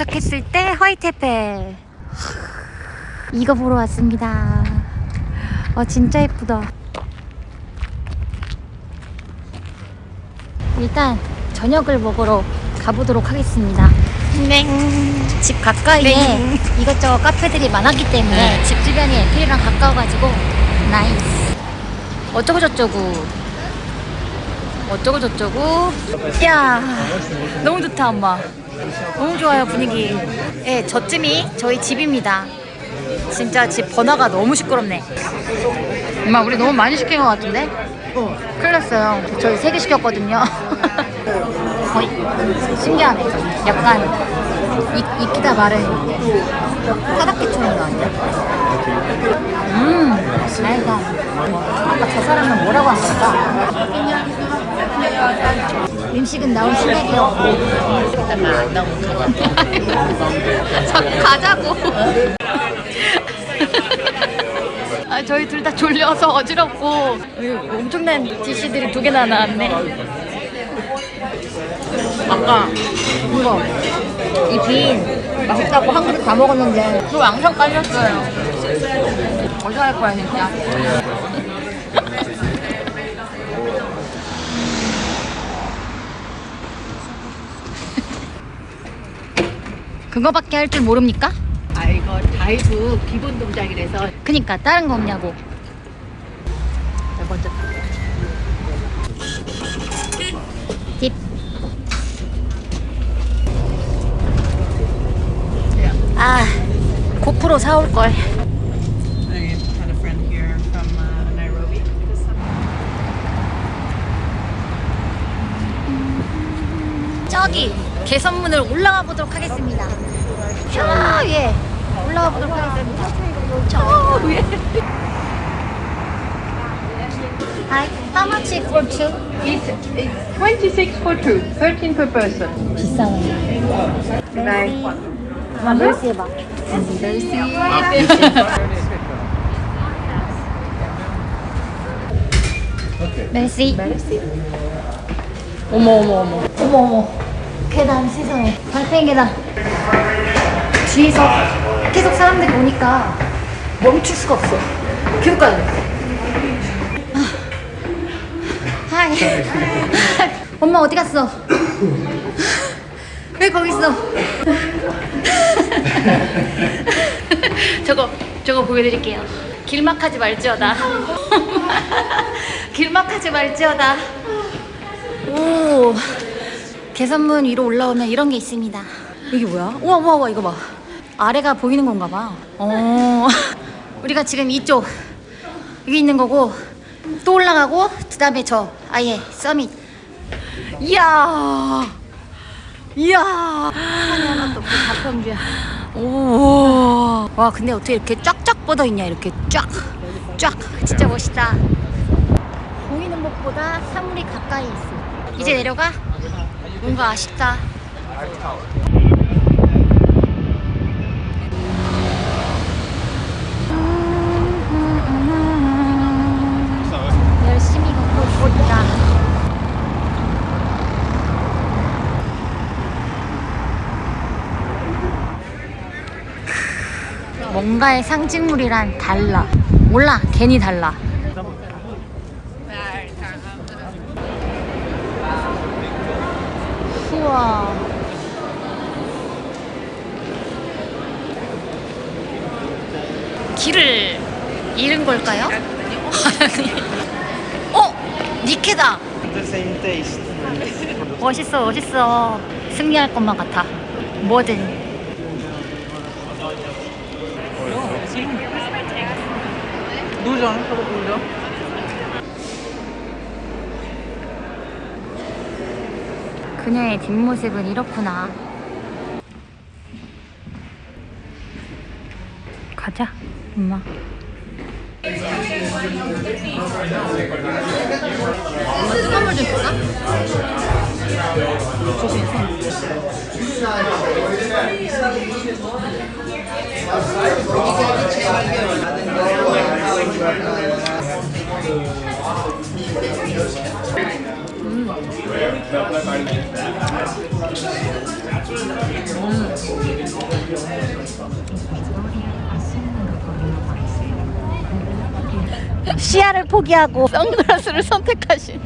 도착했을 때 화이테페 이거 보러 왔습니다. 와 진짜 예쁘다. 일단 저녁을 먹으러 가보도록 하겠습니다. 땡. 집 가까이에 땡. 이것저것 카페들이 많았기 때문에 네. 집 주변이 엔트리랑 가까워가지고 나이스. 어쩌고저쩌고. 어쩌고저쩌고. 야 너무 좋다 엄마. 너무 좋아요 분위기. 예, 저쯤이 저희 집입니다. 진짜 집 번화가 너무 시끄럽네. 엄마 우리 너무 많이 시킨 것 같은데? 어. 큰일 났어요. 저희 세 개 시켰거든요. 거의 신기하네. 약간 익, 익히다 마른 타닥기처럼 나왔네. 음, 맛있다. 아까 저 사람은 뭐라고 한 걸까? 음식은 나올 생각이 없고. 자꾸 가자고. 아, 저희 둘 다 졸려서 어지럽고 엄청난 디시들이 두 개나 나왔네. 아까 이거 이빈 맛있다고 한 그릇 다 먹었는데 또 왕창 깔렸어요. 어디서 할 거야 진짜. 그거밖에 할 줄 모릅니까? 아 이거 다이브 기본 동작이라서 그니까 다른 거 없냐고. 자, 먼저 딥. 아, 고프로 사올 걸. Uh. 저기 개선문을 올라가 보도록 하겠습니다. 저 위에 올라가 보도록 하겠습니다. 저 위에. Hi, how much for two? It's, it's 26 for two, 13 per person. 비싸네. 멜시. 아, 멜시 해봐. 멜시. 멜시. 어머 어머 어머. 어머 어머. 계단 세상에. 달팽이 계단. 뒤에서 계속 사람들이 오니까 멈출 수가 없어. 가야 돼. 아. 하이. 엄마 어디 갔어? 왜 거기 있어? 저거 저거 보여드릴게요. 길막하지 말지어다. 길막하지 말지어다. 오 개선문 위로 올라오면 이런 게 있습니다. 이게 뭐야? 우와 우와 우와 이거 봐. 아래가 보이는 건가 봐. 어 우리가 지금 이쪽 여기 있는 거고 또 올라가고 그다음에 저 아예 서밋. 이야. 이야. 가평주야. 오. 와, 근데 어떻게 이렇게 쫙쫙 뻗어 있냐, 이렇게 쫙. 쫙. 진짜 멋있다. 보이는 곳보다 사물이 가까이 있어. 이제 내려가? 뭔가 아쉽다. 열심히 걷고 있다. 뭔가의 상징물이란 달라. 몰라, 괜히 달라. 우와. 길을 잃은 걸까요? 어? 니케다. 멋있어, 멋있어. 승리할 것만 같아. 뭐든. Deswegen ist mein Text. Du schon, aber du schon. 그녀의 뒷모습은 이렇구나. 가자, 엄마. 무슨 선물 좀 줄까? 조심해. 시야를 포기하고 선글라스를 선택하신